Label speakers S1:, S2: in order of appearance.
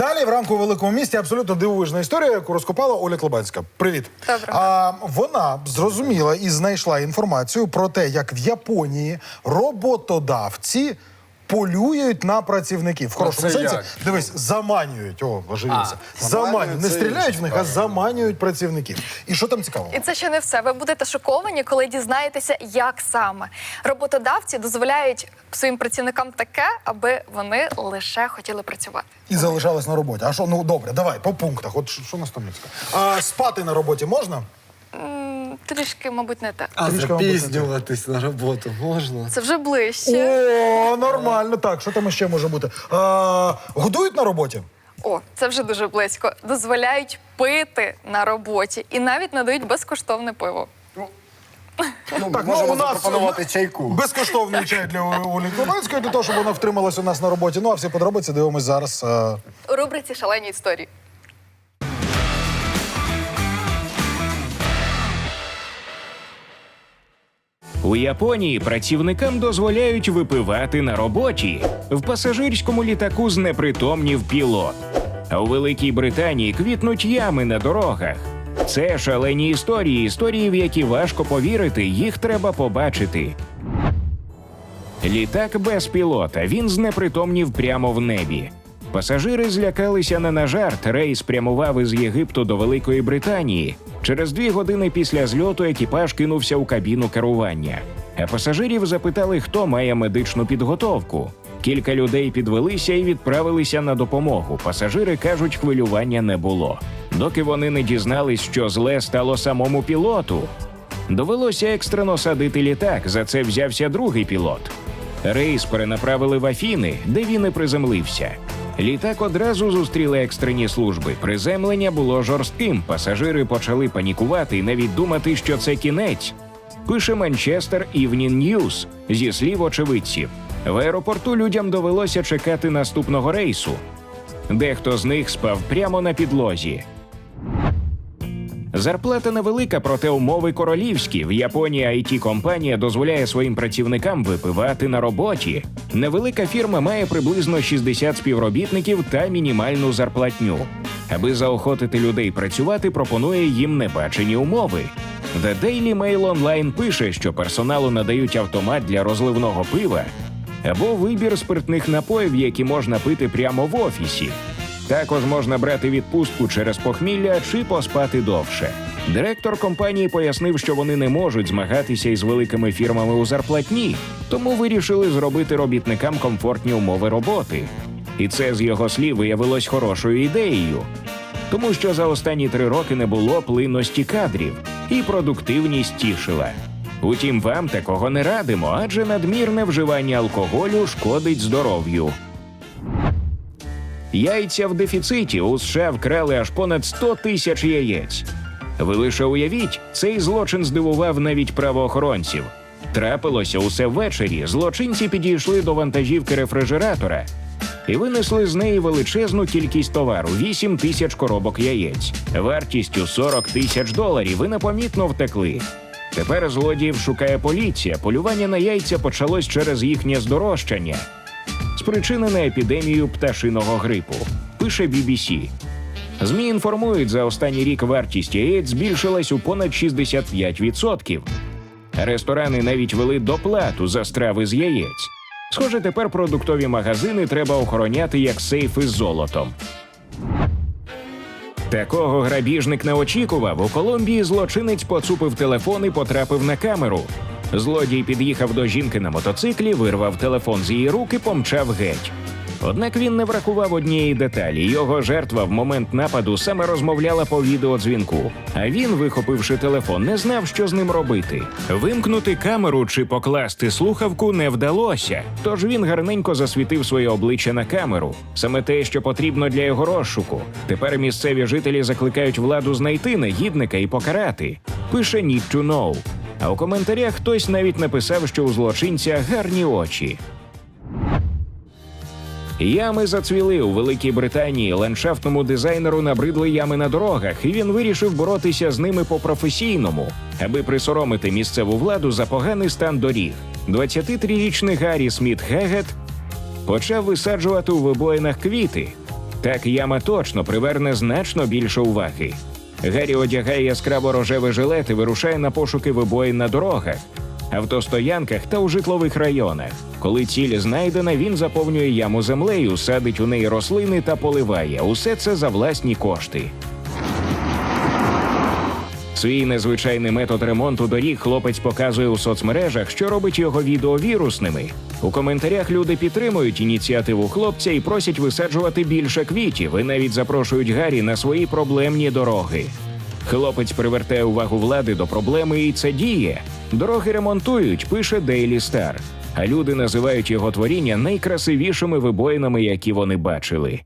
S1: Далі в ранку у великому місті абсолютно дивовижна історія, яку розкопала Оля Клобацька. Привіт.
S2: Доброго.
S1: А, вона зрозуміла і знайшла інформацію про те, як в Японії роботодавці. Полюють на працівників в хорошому
S3: це
S1: сенсі.
S3: як?
S1: Дивись, заманюють. О, оживився.
S3: А,
S1: Заманюють. Не
S3: це
S1: стріляють в них, а заманюють працівників. І що там цікавого?
S2: І це ще не все. Ви будете шоковані, коли дізнаєтеся, як саме роботодавці дозволяють своїм працівникам таке, аби вони лише хотіли працювати.
S1: І залишалась на роботі. А що, ну добре, давай по пунктах. От що що нас там не цікаво? А спати на роботі можна?
S2: М, Трішки, мабуть, не те.
S3: А
S1: Трішки, мабуть,
S3: запізнюватись на роботу можна?
S2: Це вже ближче.
S1: О, нормально. Так, що там ще може бути? А, годують на роботі?
S2: О, це вже дуже близько. Дозволяють пити на роботі і навіть надають безкоштовне пиво.
S3: Ну,
S1: Так,
S3: можемо
S1: ну, у нас
S3: запропонувати чайку.
S1: Безкоштовний чай для Олі Клобанської, для того, щоб вона втрималась у нас на роботі. Ну а всі подробиці дивимось зараз. е,
S2: У рубриці Шалені історії.
S4: У Японії працівникам дозволяють випивати на роботі. В пасажирському літаку знепритомнів пілот. А у Великій Британії квітнуть ями на дорогах. Це шалені історії, історії, в які важко повірити, їх треба побачити. Літак без пілота. Він знепритомнів прямо в небі. Пасажири злякалися не на жарт. Рейс прямував із Єгипту до Великої Британії. Через дві години після зльоту екіпаж кинувся у кабіну керування. А пасажирів запитали, хто має медичну підготовку. Кілька людей підвелися і відправилися на допомогу. Пасажири кажуть, хвилювання не було. Доки вони не дізнались, що зле стало самому пілоту. Довелося екстрено садити літак. За це взявся другий пілот. Рейс перенаправили в Афіни, де він і приземлився. Літак одразу зустріли екстрені служби. Приземлення було жорстким. Пасажири почали панікувати і навіть думати, що це кінець. Пише Манчестер Evening News зі слів очевидців. В аеропорту людям довелося чекати наступного рейсу. Дехто з них спав прямо на підлозі. Зарплата невелика, проте умови королівські. В Японії it компанія дозволяє своїм працівникам випивати на роботі. Невелика фірма має приблизно 60 співробітників та мінімальну зарплатню. Аби заохотити людей працювати, пропонує їм небачені умови. The Daily Mail Online пише, що персоналу надають автомат для розливного пива або вибір спиртних напоїв, які можна пити прямо в офісі. Також можна брати відпустку через похмілля чи поспати довше. Директор компанії пояснив, що вони не можуть змагатися із великими фірмами у зарплатні, тому вирішили зробити робітникам комфортні умови роботи. І це з його слів виявилось хорошою ідеєю, тому що за останні три роки не було плинності кадрів, і продуктивність тішила. Утім, вам такого не радимо, адже надмірне вживання алкоголю шкодить здоров'ю. Яйця в дефіциті у США вкрали аж понад 100 тисяч яєць. Ви лише уявіть, цей злочин здивував навіть правоохоронців. Трапилося усе ввечері. Злочинці підійшли до вантажівки рефрижератора і винесли з неї величезну кількість товару 8 тисяч коробок яєць, вартістю 40 тисяч доларів. І непомітно втекли. Тепер злодіїв шукає поліція. Полювання на яйця почалось через їхнє здорожчання спричинене епідемією пташиного грипу, пише BBC. ЗМІ інформують, за останній рік вартість яєць збільшилась у понад 65%. Ресторани навіть вели доплату за страви з яєць. Схоже, тепер продуктові магазини треба охороняти як сейфи з золотом. Такого грабіжник не очікував. У Колумбії злочинець поцупив телефон і потрапив на камеру. Злодій під'їхав до жінки на мотоциклі, вирвав телефон з її рук і помчав геть. Однак він не врахував однієї деталі. Його жертва в момент нападу саме розмовляла по відеодзвінку. А він, вихопивши телефон, не знав, що з ним робити. Вимкнути камеру чи покласти слухавку не вдалося. Тож він гарненько засвітив своє обличчя на камеру. Саме те, що потрібно для його розшуку. Тепер місцеві жителі закликають владу знайти негідника і покарати. Пише Need to know. А у коментарях хтось навіть написав, що у злочинця гарні очі. Ями зацвіли у Великій Британії. Ландшафтному дизайнеру набридли ями на дорогах, і він вирішив боротися з ними по-професійному, аби присоромити місцеву владу за поганий стан доріг. 23-річний Гаррі Сміт Гегет почав висаджувати у вибоїнах квіти. Так яма точно приверне значно більше уваги. Гаррі одягає яскраво рожевий жилет і вирушає на пошуки вибоїн на дорогах, автостоянках та у житлових районах. Коли ціль знайдена, він заповнює яму землею, садить у неї рослини та поливає. Усе це за власні кошти. Свій незвичайний метод ремонту доріг хлопець показує у соцмережах, що робить його відео вірусними. У коментарях люди підтримують ініціативу хлопця і просять висаджувати більше квітів і навіть запрошують Гаррі на свої проблемні дороги. Хлопець привертає увагу влади до проблеми, і це діє. Дороги ремонтують, пише Daily Star. А люди називають його творіння найкрасивішими вибоїнами, які вони бачили.